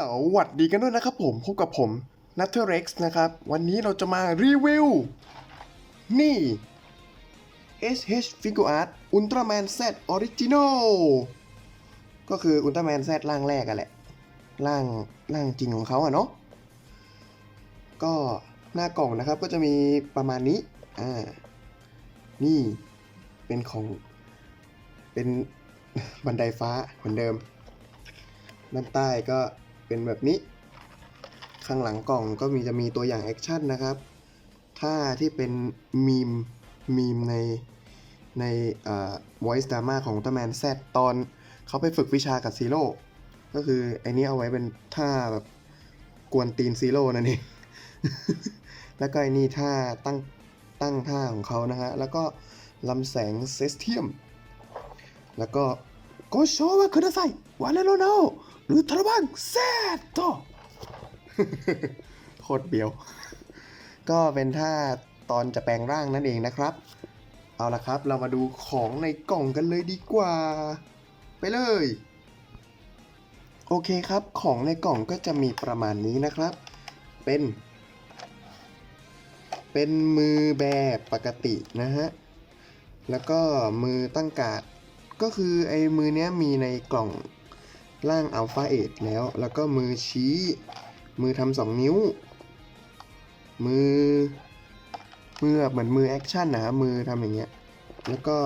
สวัสดีกันด้วยนะครับผมพบกับผมนัทเทอร์เร็กซ์นะครับ วันนี้เราจะมารีวิว นี่ SH Figure Art Ultraman Z Original ก็คือ Ultraman Z ร่างแรกอะแหละ ร่างร่างจริงของเขาอะเนาะก็หน้ากล่องนะครับก็จะมีประมาณนี้ อ่า นี่เป็นของ เป็นบันไดฟ้าเหมือนเดิมด้านใต้ก็ เป็นแบบนี้ ข้างหลังกล่องก็มีจะมีตัวอย่างแอคชั่นนะครับ ถ้าที่เป็นมีมมีมในในเอ่อ voice drama ของ Ultraman Z ตอนเขาไปฝึกวิชากับซีโร่ก็คือไอ้นี้เอาไว้เป็นท่าแบบกวนตีนซีโร่นั่นเองแล้วก็ไอ้นี่ท่าตั้งตั้งท่าของเขานะฮะ แล้วก็ลำแสงเซสเทียม แล้วก็โกโชวะคุดาไซวาเลโรโน หรือทรบังเซตโตโคตรเบียว ก็เป็นท่าตอนจะแปลงร่างนั่นเองนะครับ เอาละครับเรามาดูของในกล่องกันเลยดีกว่า ไปเลย โอเคครับของในกล่องก็จะมีประมาณนี้นะครับ เป็น เป็นมือแบบปกตินะฮะ แล้วก็มือตั้งกาดก็คือไอ้มือเนี้ยมีในกล่อง ร่างอัลฟาเอทแล้ว แล้วก็มือชี้ มือทำสองนิ้ว มือ มือเหมือนมือแอคชั่นนะมือทำอย่างเงี้ย แล้วก็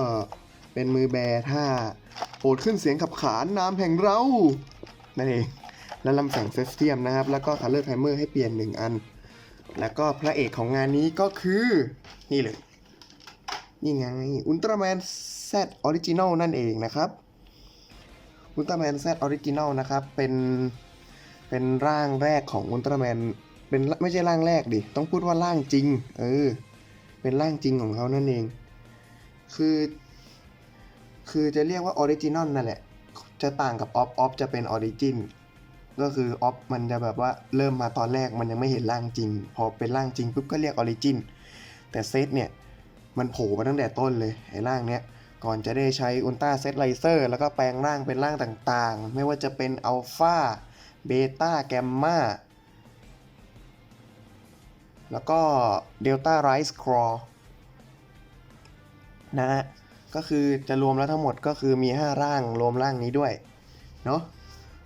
เป็นมือแบร์ท่าโปรดขึ้นเสียงขับขานนามแห่งเรานั่นเอง แล้วลำแสงเซสเทียมนะครับ แล้วก็คัลเลอร์ไทเมอร์ให้เปลี่ยนหนึ่งอัน แล้วก็พระเอกของงานนี้ก็คือ นี่เลย นี่ไง อุลตร้าแมน Z Original นั่นเองนะครับ อุลตร้าแมน Z Original นะครับ เป็น เป็นร่างแรกของอุลตร้าแมน เป็นไม่ใช่ร่างแรกดิ ต้องพูดว่าร่างจริง เออ เป็นร่างจริงของเขานั่นเอง คือ คือจะเรียกว่าออริจินอลนั่นแหละ จะต่างกับออฟออฟจะเป็นออริจิน ก็คือออฟมันจะแบบว่าเริ่มมาตอนแรกมันยังไม่เห็นร่างจริง พอเป็นร่างจริงปุ๊บก็เรียกออริจิน แต่เซตเนี่ย มันโผล่มาตั้งแต่ต้นเลยไอ้ร่างเนี้ย ก่อนจะได้ใช้อุลตราเซตไลเซอร์แล้วก็แปลงร่างเป็นร่างต่างๆ ไม่ว่าจะเป็นอัลฟาเบต้าแกมมาแล้วก็เดลต้าไรส์ครอนะฮะก็คือจะรวมแล้วทั้งหมดก็คือมี 5 ร่างรวมร่างนี้ด้วย เนาะ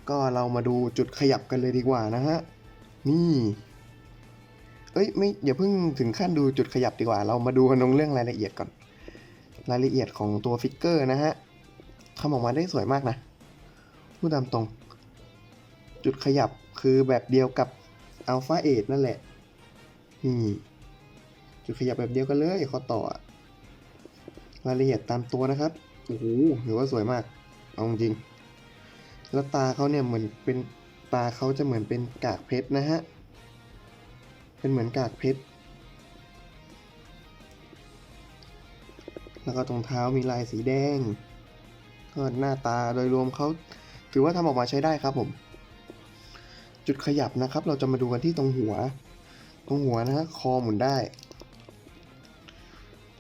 ก็เรามาดูจุดขยับกันเลยดีกว่านะฮะ นี่ เอ้ย ไม่อย่าเพิ่งถึงขั้นดูจุดขยับดีกว่า เรามาดูกันตรงเรื่องรายละเอียดก่อน รายละเอียดของตัวฟิกเกอร์นะฮะทำออกมาได้สวยมากนะพูดตามตรง จุดขยับคือแบบเดียวกับ Alpha 8นั่นแหละ นี่ จุดขยับแบบเดียวกันเลยข้อต่อรายละเอียดตามตัวนะครับ โอ้โหถือว่าสวยมาก เอาจริง แล้วตาเขาเนี่ยเหมือนเป็นตาเขาจะเหมือนเป็นกากเพชรนะฮะ เป็นเหมือนกากเพชร แล้วก็ตรงเท้ามีลายสีแดง ก็หน้าตาโดยรวมเขาถือว่าทำออกมาใช้ได้ครับผม จุดขยับนะครับ เราจะมาดูกันที่ตรงหัว ตรงหัวนะฮะคอหมุนได้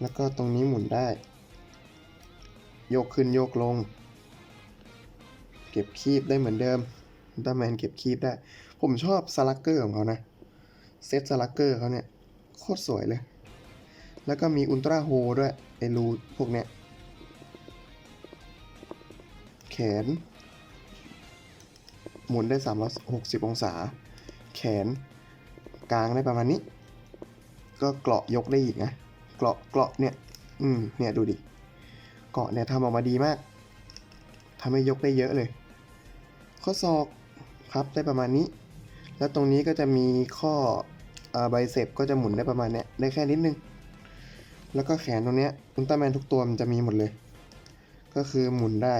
แล้วก็ตรงนี้หมุนได้ โยกขึ้นโยกลง เก็บคีบได้เหมือนเดิมอุลตร้าแมนเก็บคีบได้ ผมชอบสลักเกอร์ของเขานะเซตสลักเกอร์เขาเนี่ย โคตรสวยเลย แล้วก็มีอุลตร้าโฮด้วย ไอรูพวกเนี้ย แขน หมุนได้ 360 องศา แขนกลางได้ประมาณนี้ ก็เกราะยกได้อีกนะ เกราะเกราะเนี่ย อืม เนี่ยดูดิ เกราะเนี่ยทำออกมาดีมาก ทำให้ยกได้เยอะเลย ข้อศอกพับได้ประมาณนี้ แล้วตรงนี้ก็จะมีข้อใบเซปก็จะหมุนได้ประมาณเนี้ย ได้แค่นิดนึง แล้วก็แขนตรงเนี้ยอุลตร้าแมนทุกตัวมันจะมีหมดเลย ก็คือหมุนได้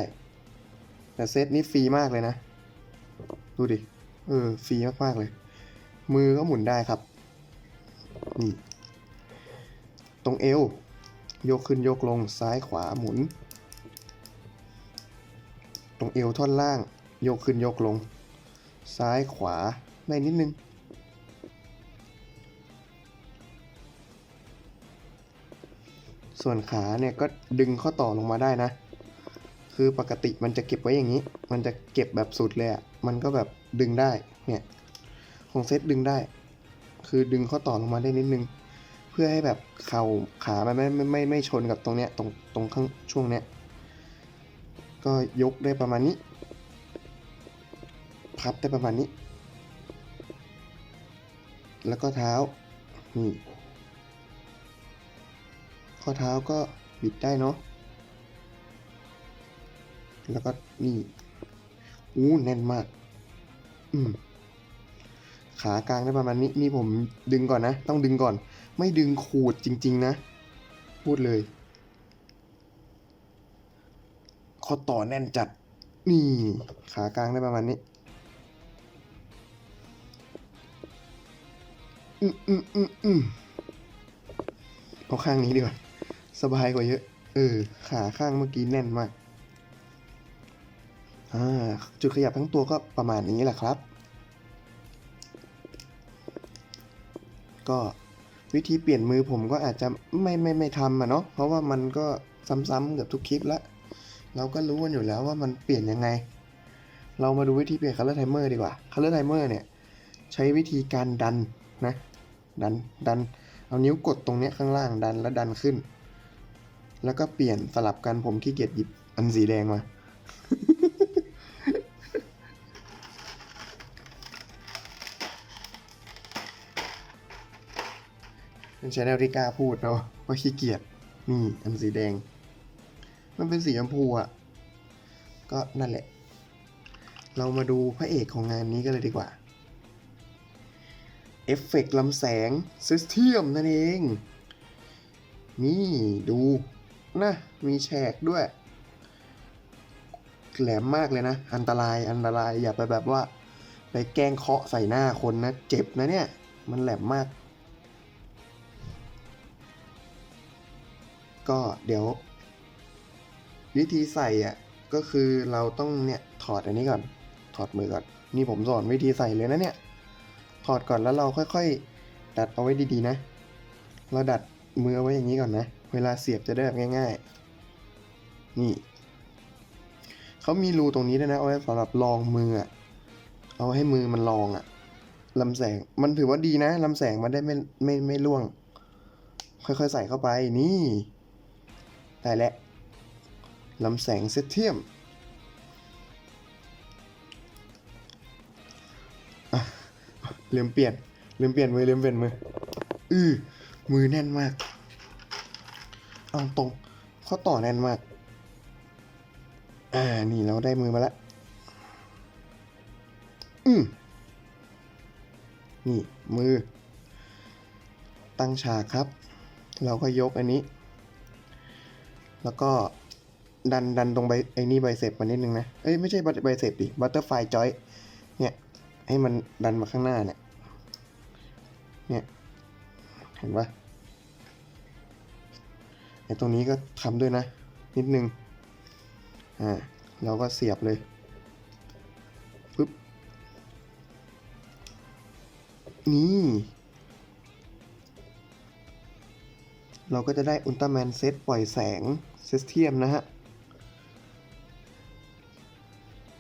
แต่เซตนี้ฟรีมากเลยนะ ดูดิ เออฟรีมากๆเลย มือก็หมุนได้ครับ นี่ ตรงเอว ยกขึ้นยกลงซ้ายขวาหมุน ตรงเอวท่อนล่าง ยกขึ้นยกลง ซ้ายขวาได้นิดนึง ส่วนขาเนี่ยก็ดึงข้อต่อลงมาได้นะ คือปกติมันจะเก็บไว้อย่างนี้ มันจะเก็บแบบสุดเลยอะ่ะ มันก็แบบดึงได้ เนี่ย ของเซตดึงได้ คือดึงข้อต่อลงมาได้นิดนึง เพื่อให้แบบเข่าขามันไม่ไม่ไม่ไม่ชนกับตรงเนี้ย ตรงตรงข้างช่วงเนี้ย ก็ยกได้ประมาณนี้ พับได้ประมาณนี้ แล้วก็เท้า นี่ ข้อเท้าก็บิดได้เนาะ แล้วก็นี่ อู้แน่นมาก อืม ขากลางได้ประมาณนี้ นี่ผมดึงก่อนนะ ต้องดึงก่อน ไม่ดึงขูดจริง ๆ นะ พูดเลย ข้อต่อแน่นจัด นี่ ขากลางได้ประมาณนี้อืมอืมอืมอืมเอาข้างนี้ดีกว่า สบายกว่าเยอะ เออ ขาข้างเมื่อกี้แน่นมาก อ่า จุดขยับทั้งตัวก็ประมาณนี้แหละครับ ก็วิธีเปลี่ยนมือผมก็อาจจะไม่ไม่ไม่ทำอะเนาะ เพราะว่ามันก็ซ้ำๆเกือบทุกคลิปล้วเราก็รู้กันอยู่แล้วว่ามันเปลี่ยนยังไง เรามาดูวิธีเปลี่ยน color timer ดีกว่า color timer เนี่ย ใช้วิธีการดันนะ ดัน ดัน เอานิ้วกดตรงเนี้ยข้างล่างดันแล้วดันขึ้น แล้วก็เปลี่ยนสลับกันผมขี้เกียจหยิบอันสีแดงมา เป็นชแนลที่กล้าพูดเนาะว่าขี้เกียจนี่อันสีแดง มันเป็นสีชมพูอะ ก็นั่นแหละ เรามาดูพระเอกของงานนี้กันเลยดีกว่าเอฟเฟกต์ลำแสงซิสเทียมนั่นเอง นี่ดู นะ มีแฉกด้วย แหลมมากเลยนะ อันตรายอันตรายอย่าไปแบบว่า ไปแกล้งเคาะใส่หน้าคนนะ เจ็บนะเนี่ย มันแหลมมาก ก็เดี๋ยว วิธีใส่อะก็คือเราต้องเนี่ยถอดอันนี้ก่อน ถอดมือก่อน นี่ผมสอนวิธีใส่เลยนะเนี่ย ถอดก่อนแล้วเราค่อยๆ ดัดเอาไว้ดีๆนะ เราดัดมือไว้อย่างนี้ก่อนนะ เวลาเสียบจะได้แบบง่าย ๆ นี่ เขามีรูตรงนี้ด้วยนะ เอาไว้สำหรับรองมืออะเอาให้มือมันรองอะลำแสง มันถือว่าดีนะลำแสงมันได้ไม่ไม่ไม่ร่วง ค่อยๆใส่เข้าไปนี่ ได้แล้วลำแสงเซตเทียมลืมเปลี่ยนลืมเปลี่ยนมือลืมเปลี่ยนมือ อือมือแน่นมาก เอาตรงข้อต่อแน่นมาก อ่า นี่เราได้มือมาแล้ว อืมนี่มือ ตั้งฉากครับ เราก็ยกอันนี้ แล้วก็ดันดันตรงใบไอ้นี่ไบเซปมานิดนึงนะ เอ้ยไม่ใช่ไบเซปดิ บัตเตอร์ไฟจอย เนี่ย ให้มันดันมาข้างหน้าเนี่ย เนี่ย เห็นปะ ไอ้ตรงนี้ก็ทำด้วยนะ นิดนึง อ่า เราก็เสียบเลยปึ๊บ นี่ เราก็จะได้อุลตร้าแมนเซตปล่อยแสงเซสเทียมนะฮะ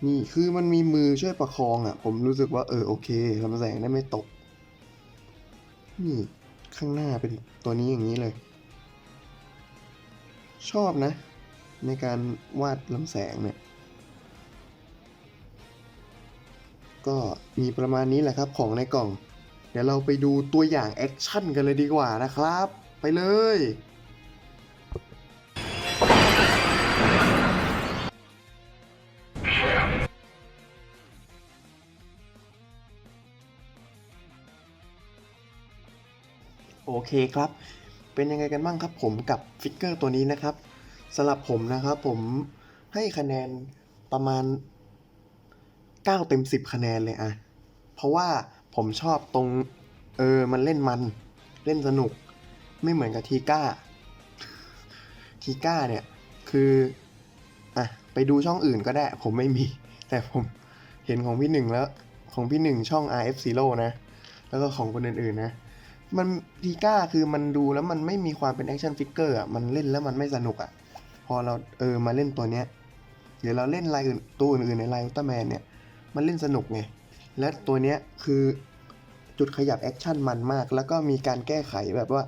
นี่คือมันมีมือช่วยประคองอะ่ะ ผมรู้สึกว่าเออโอเคลำแสงได้ไม่ตก นี่ ข้างหน้าเป็นตัวนี้อย่างนี้เลย ชอบนะ ในการวาดลำแสงเนี่ย ก็มีประมาณนี้แหละครับของในกล่อง เดี๋ยวเราไปดูตัวอย่างแอคชั่นกันเลยดีกว่านะครับ ไปเลยโอเคครับ เป็นยังไงกันบ้างครับผมกับฟิกเกอร์ตัวนี้นะครับสำหรับผมนะครับผมให้คะแนนประมาณ 9 เต็ม 10 คะแนนเลยอะเพราะว่าผมชอบตรงเออมันเล่นมันเล่นสนุกไม่เหมือนกับทีก้าทีก้าเนี่ยคืออะไปดูช่องอื่นก็ได้ ผมไม่มี แต่ผมเห็นของพี่หนึ่งแล้วของพี่หนึ่งช่อง RF Zero นะ แล้วก็ของคนอื่นๆนะ มันทีก้าคือมันดูแล้วมันไม่มีความเป็นแอคชั่นฟิกเกอร์อะมันเล่นแล้วมันไม่สนุกอะ พอเราเออมาเล่นตัวเนี้ยเดี๋ยวเราเล่นลายอื่นตัวอื่นๆในไลน์อุลตร้าแมนเนี่ย มันเล่นสนุกไง และตัวเนี้ยคือจุดขยับแอคชั่นมันมาก แล้วก็มีการแก้ไขแบบว่า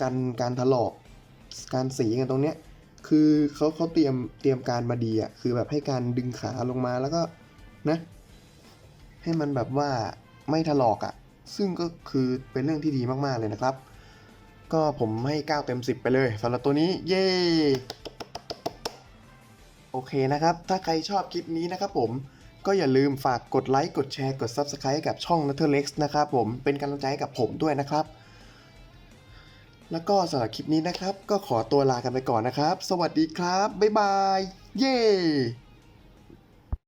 การการถลอก การสีกันตรงเนี้ย คือเขาเขาเตรียมเตรียมการมาดีอะ คือแบบให้การดึงขาลงมาแล้วก็นะ ให้มันแบบว่าไม่ถลอกอะ ซึ่งก็คือเป็นเรื่องที่ดีมากๆเลยนะครับ ก็ผมให้ 9 เต็ม 10 ไปเลยสำหรับตัวนี้ เย้ โอเคนะครับ ถ้าใครชอบคลิปนี้นะครับผมก็อย่าลืมฝากกดไลค์กดแชร์กด Subscribe กับช่อง n a t h e r l e x นะครับผมเป็นกำลังใจให้กับผมด้วยนะครับ แล้วก็สำหรับคลิปนี้นะครับ ก็ขอตัวลากันไปก่อนนะครับ สวัสดีครับ บ๊ายบาย เย้